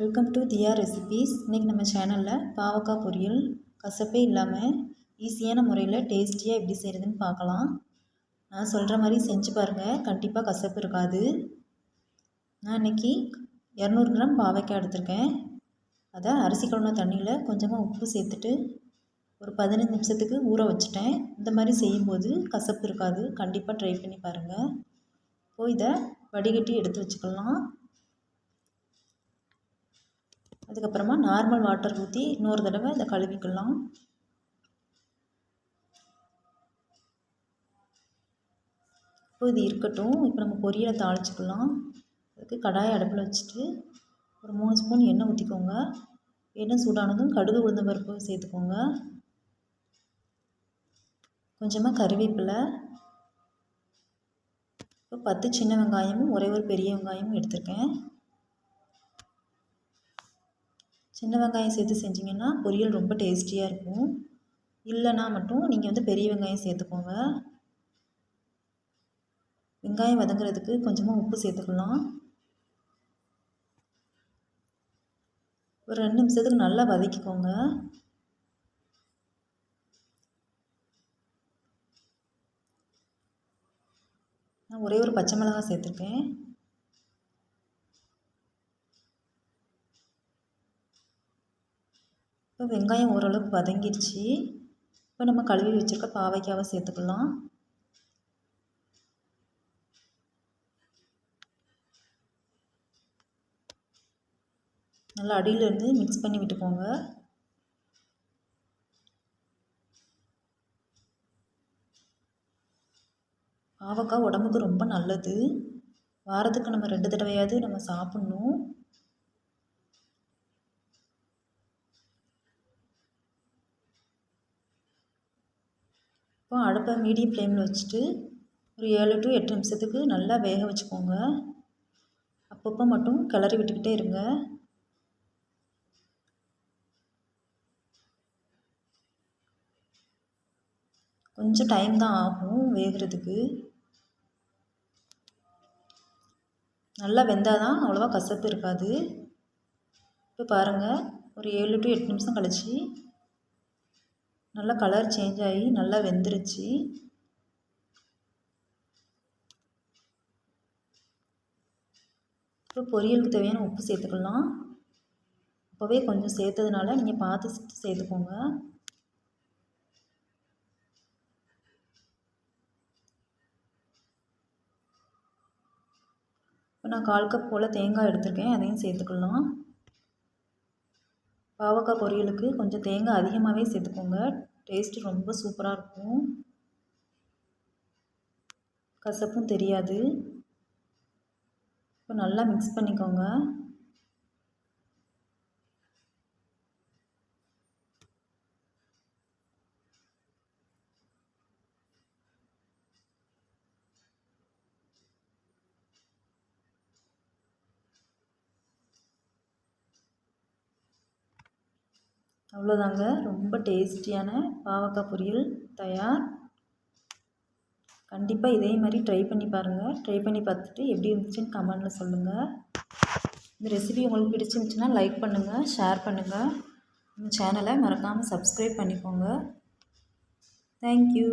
Welcome to Diya recipes இன்றைக்கி நம்ம சேனலில் பாவக்காய் பொரியல் கசப்பே இல்லாமல் ஈஸியான முறையில் டேஸ்டியாக எப்படி செய்கிறதுன்னு பார்க்கலாம். நான் சொல்கிற மாதிரி செஞ்சு பாருங்கள் கண்டிப்பாக கசப்பு இருக்காது. நான் இன்றைக்கி இரநூறு கிராம் பாவக்காய் எடுத்திருக்கேன். அதை அரிசி குழம்பு தண்ணியில் கொஞ்சமாக உப்பு சேர்த்துட்டு ஒரு பதினஞ்சு நிமிஷத்துக்கு ஊற வச்சுட்டேன். இந்த மாதிரி செய்யும்போது கசப்பு இருக்காது. கண்டிப்பாக ட்ரை பண்ணி பாருங்கள் போய் இதை வடிகட்டி எடுத்து வச்சுக்கலாம். அதுக்கப்புறமா நார்மல் வாட்டர் ஊற்றி இன்னொரு தடவை இதை கழுவிக்கலாம். இப்போ இது இருக்கட்டும். இப்போ நம்ம பொரியலை தாளிச்சிக்கலாம். அதுக்கு கடாயை அடுப்பில் வச்சுட்டு ஒரு மூணு ஸ்பூன் எண்ணெய் ஊற்றிக்கோங்க எண்ணெய் சூடானதும் கடுகு உளுந்த பருப்பு சேர்த்துக்கோங்க. கொஞ்சமாக கருவேப்பிலை. இப்போ பத்து சின்ன வெங்காயமும் ஒரே ஒரு பெரிய வெங்காயமும் எடுத்திருக்கேன். சின்ன வெங்காயம் சேர்த்து செஞ்சிங்கன்னா பொரியல் ரொம்ப டேஸ்டியாக இருக்கும். இல்லைனா மட்டும் நீங்கள் வந்து பெரிய வெங்காயம் சேர்த்துக்கோங்க. வெங்காயம் வதங்குறதுக்கு கொஞ்சமாக உப்பு சேர்த்துக்கலாம். ஒரு ரெண்டு நிமிஷத்துக்கு நல்லா வதக்கிக்கோங்க. நான் ஒரே ஒரு பச்சை மிளகாய் சேர்த்துருக்கேன். இப்போ வெங்காயம் ஓரளவுக்கு வதங்கிடுச்சு இப்போ நம்ம கழுவி வச்சுருக்க பாவைக்காவை சேர்த்துக்கலாம். நல்லா அடியிலேருந்து மிக்ஸ் பண்ணி விட்டுக்கோங்க. பாவக்காய் உடம்புக்கு ரொம்ப நல்லது. வாரத்துக்கு நம்ம ரெண்டு தடவையாவது நம்ம சாப்பிட்ணும். இப்போ அடுப்பை மீடியம் ஃப்ளேமில் வச்சுட்டு ஒரு ஏழு டு எட்டு நிமிஷத்துக்கு நல்லா வேக வச்சுக்கோங்க. அப்பப்போ மட்டும் கிளறி விட்டுக்கிட்டே இருங்க. கொஞ்சம் டைம் தான் ஆகும் வேகிறதுக்கு. நல்லா வெந்தால் தான் அவ்வளோவா கசப்பு இருக்காது. இப்போ பாருங்கள் ஒரு ஏழு டு எட்டு நிமிஷம் கழித்து நல்லா கலர் சேஞ்ச் ஆகி நல்லா வெந்துருச்சு. அப்புறம் பொரியலுக்கு தேவையான உப்பு சேர்த்துக்கலாம். இப்போவே கொஞ்சம் சேர்த்ததுனால நீங்கள் பார்த்து சேர்த்துக்கோங்க. இப்போ நான் கால் கப் போல் தேங்காய் எடுத்திருக்கேன் அதையும் சேர்த்துக்கலாம். பாவக்காய் பொரியலுக்கு கொஞ்சம் தேங்காய் அதிகமாகவே சேர்த்துக்கோங்க. டேஸ்ட்டு ரொம்ப சூப்பராக இருக்கும். கசப்பும் தெரியாது. இப்போ நல்லா மிக்ஸ் பண்ணிக்கோங்க. அவ்வளோதாங்க. ரொம்ப டேஸ்டியான பாவக்காய் பொரியல் தயார். கண்டிப்பாக இதே மாதிரி ட்ரை பண்ணி பாருங்கள் ட்ரை பண்ணி பார்த்துட்டு எப்படி இருந்துச்சுன்னு கமெண்டில் சொல்லுங்கள் இந்த ரெசிபி உங்களுக்கு பிடிச்சிருந்துச்சின்னா லைக் பண்ணுங்கள் ஷேர் பண்ணுங்கள் இந்த சேனலை மறக்காமல் சப்ஸ்கிரைப் பண்ணிக்கோங்க. தேங்க்யூ